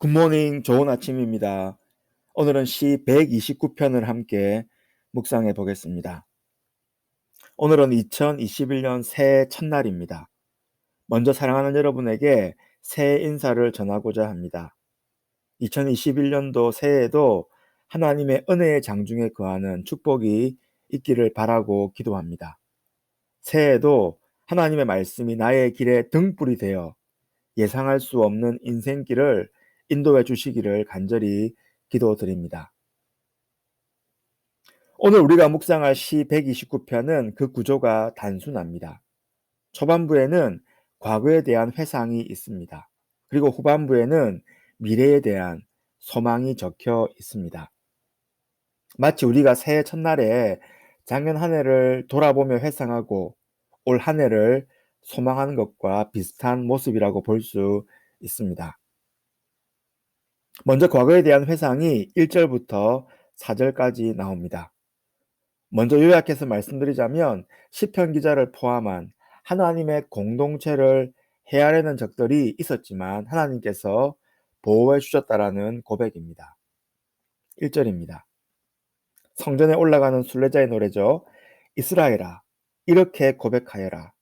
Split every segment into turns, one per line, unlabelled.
굿모닝 좋은 아침입니다. 오늘은 시 129편을 함께 묵상해 보겠습니다. 오늘은 2021년 새해 첫날입니다. 먼저 사랑하는 여러분에게 새해 인사를 전하고자 합니다. 2021년도 새해에도 하나님의 은혜의 장중에 거하는 축복이 있기를 바라고 기도합니다. 새해에도 하나님의 말씀이 나의 길에 등불이 되어 예상할 수 없는 인생길을 인도해 주시기를 간절히 기도드립니다. 오늘 우리가 묵상할 시 129편은 그 구조가 단순합니다. 초반부에는 과거에 대한 회상이 있습니다. 그리고 후반부에는 미래에 대한 소망이 적혀 있습니다. 마치 우리가 새해 첫날에 작년 한 해를 돌아보며 회상하고 올 한 해를 소망하는 것과 비슷한 모습이라고 볼 수 있습니다. 먼저 과거에 대한 회상이 1절부터 4절까지 나옵니다. 먼저 요약해서 말씀드리자면 시편 기자를 포함한 하나님의 공동체를 헤아리는 적들이 있었지만 하나님께서 보호해 주셨다라는 고백입니다. 1절입니다. 성전에 올라가는 순례자의 노래죠. 이스라엘아, 이렇게 고백하여라.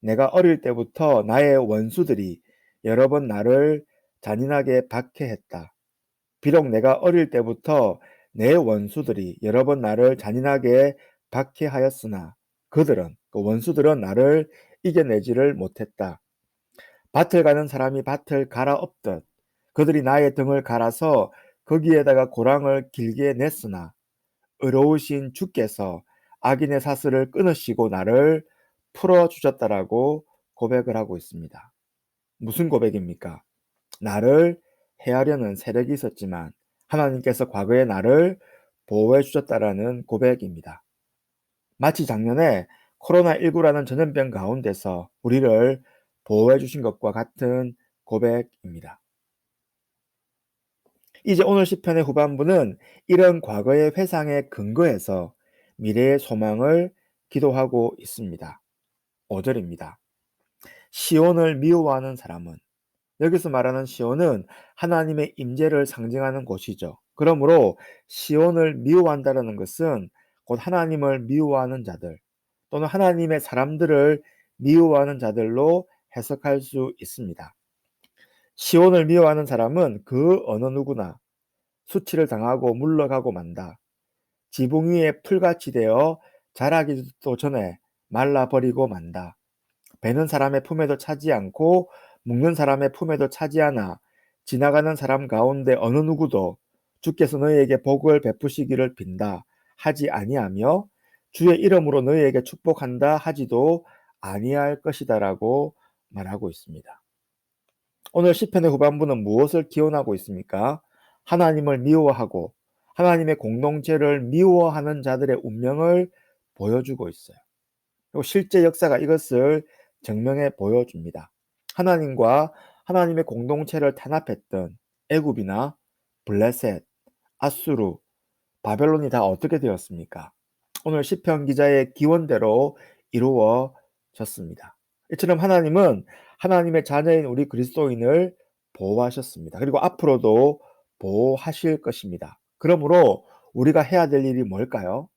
내가 어릴 때부터 나의 원수들이 여러 번 나를 잔인하게 박해했다. 비록 내가 어릴 때부터 내 원수들이 여러 번 나를 잔인하게 박해하였으나 그들은 그 원수들은 나를 이겨내지를 못했다. 밭을 가는 사람이 밭을 갈아엎듯 그들이 나의 등을 갈아서 거기에다가 고랑을 길게 냈으나 의로우신 주께서 악인의 사슬을 끊으시고 나를 풀어 주셨다라고 고백을 하고 있습니다. 무슨 고백입니까? 나를 해하려는 세력이 있었지만 하나님께서 과거의 나를 보호해 주셨다라는 고백입니다. 마치 작년에 코로나19라는 전염병 가운데서 우리를 보호해 주신 것과 같은 고백입니다. 이제 오늘 시편의 후반부는 이런 과거의 회상에 근거해서 미래의 소망을 기도하고 있습니다. 5절입니다. 시온을 미워하는 사람은 여기서 말하는 시온은 하나님의 임재를 상징하는 곳이죠. 그러므로 시온을 미워한다는 것은 곧 하나님을 미워하는 자들 또는 하나님의 사람들을 미워하는 자들로 해석할 수 있습니다. 시온을 미워하는 사람은 그 어느 누구나 수치를 당하고 물러가고 만다. 지붕 위에 풀같이 되어 자라기도 전에 말라버리고 만다. 배는 사람의 품에도 차지 않고 묵는 사람의 품에도 차지 않아 지나가는 사람 가운데 어느 누구도 주께서 너희에게 복을 베푸시기를 빈다 하지 아니하며 주의 이름으로 너희에게 축복한다 하지도 아니할 것이다라고 말하고 있습니다. 오늘 시편의 후반부는 무엇을 기원하고 있습니까? 하나님을 미워하고 하나님의 공동체를 미워하는 자들의 운명을 보여주고 있어요. 그리고 실제 역사가 이것을 증명해 보여줍니다. 하나님과 하나님의 공동체를 탄압했던 애굽이나 블레셋, 아수르, 바벨론이 다 어떻게 되었습니까? 오늘 시편 기자의 기원대로 이루어졌습니다. 이처럼 하나님은 하나님의 자녀인 우리 그리스도인을 보호하셨습니다. 그리고 앞으로도 보호하실 것입니다. 그러므로 우리가 해야 될 일이 뭘까요?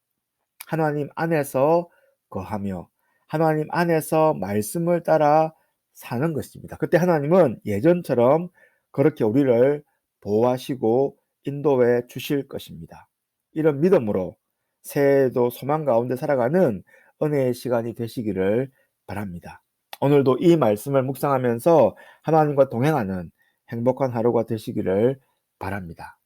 하나님 안에서 거하며 하나님 안에서 말씀을 따라 사는 것입니다. 그때 하나님은 예전처럼 그렇게 우리를 보호하시고 인도해 주실 것입니다. 이런 믿음으로 새해도 소망 가운데 살아가는 은혜의 시간이 되시기를 바랍니다. 오늘도 이 말씀을 묵상하면서 하나님과 동행하는 행복한 하루가 되시기를 바랍니다.